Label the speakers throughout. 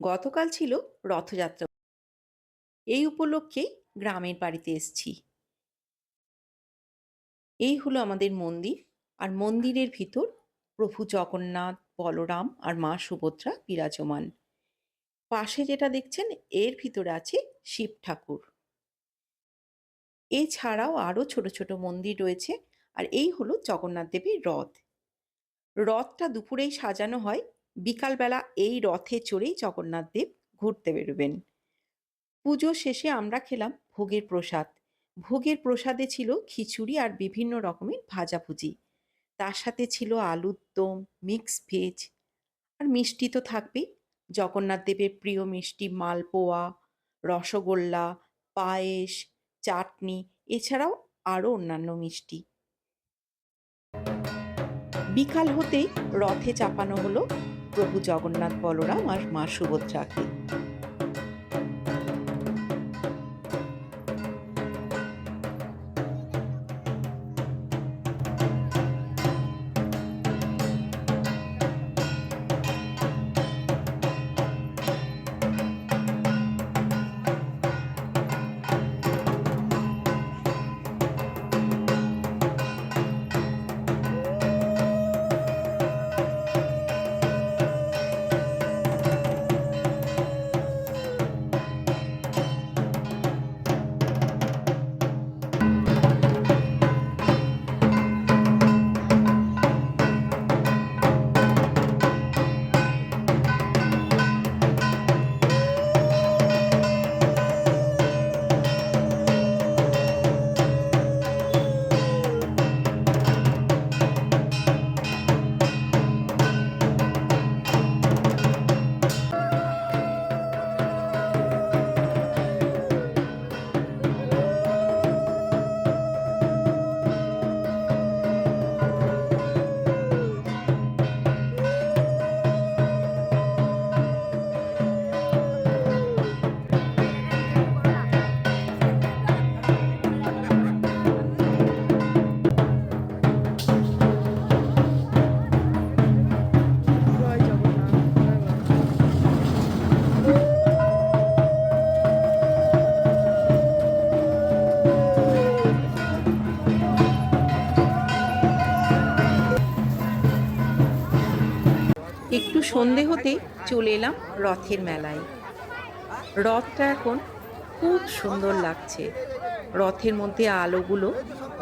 Speaker 1: গতকাল ছিল রথযাত্রা। এই উপলক্ষে গ্রামের বাড়িতে এসছি। এই হলো আমাদের মন্দির আর মন্দিরের ভিতর প্রভু জগন্নাথ, বলরাম আর মা সুভদ্রা বিরাজমান। পাশে যেটা দেখছেন, এর ভিতরে আছে শিব ঠাকুর। এছাড়াও আরও ছোট ছোট মন্দির রয়েছে আর এই হলো জগন্নাথ দেবীর রথ। রথটা দুপুরেই সাজানো হয় বিকালবেলা এই রথে চড়েই জগন্নাথ দেব ঘুরতে বেরোবেন। পুজো শেষে আমরা খেলাম ভোগের প্রসাদ। ভোগের প্রসাদে ছিল খিচুড়ি আর বিভিন্ন রকমের ভাজাভুজি। তার সাথে ছিল আলুর দম মিক্স ভেজ। আর মিষ্টি তো থাকবেই। জগন্নাথ দেবের প্রিয় মিষ্টি মালপোয়া, রসগোল্লা, পায়েস, চাটনি, এছাড়াও আরও অন্যান্য মিষ্টি। বিকাল হতেই রথে চাপানো হলো প্রভু জগন্নাথ বলরাম আর মা সুভদ্রাকে। একটু সন্ধে হতে চলে এলাম রথের মেলায়। রথটা এখন খুব সুন্দর লাগছে। রথের মধ্যে আলোগুলো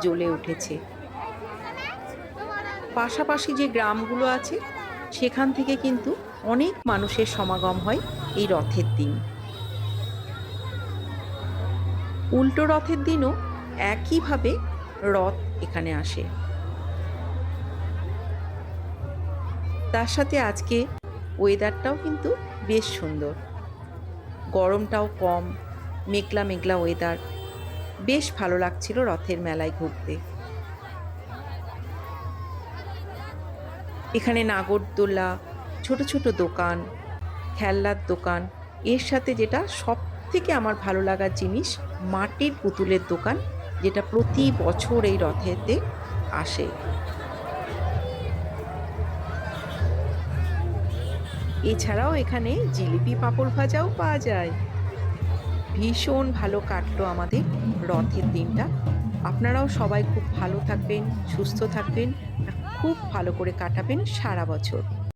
Speaker 1: জ্বলে উঠেছে। পাশাপাশি যে গ্রামগুলো আছে, সেখান থেকে কিন্তু অনেক মানুষের সমাগম হয় এই রথের দিন। উল্টো রথের দিনও একইভাবে রথ এখানে আসে। তার সাথে আজকে ওয়েদারটাও কিন্তু বেশ সুন্দর। গরমটাও কম, মেঘলা মেঘলা ওয়েদার বেশ ভালো লাগছিল রথের মেলায় ঘুরতে। এখানে নাগরদোলা, ছোট ছোট দোকান, খেলনার দোকান। এর সাথে যেটা সব থেকে আমার ভালো লাগার জিনিস, মাটির পুতুলের দোকান, যেটা প্রতি বছর এই রথেতে আসে। এছাড়াও এখানে জিলিপি পাঁপড় ভাজাও পাওয়া যায়। ভীষণ ভালো কাটলো আমাদের রথের দিনটা। আপনারাও সবাই খুব ভালো থাকবেন, সুস্থ থাকবেন, আর খুব ভালো করে কাটাবেন সারা বছর।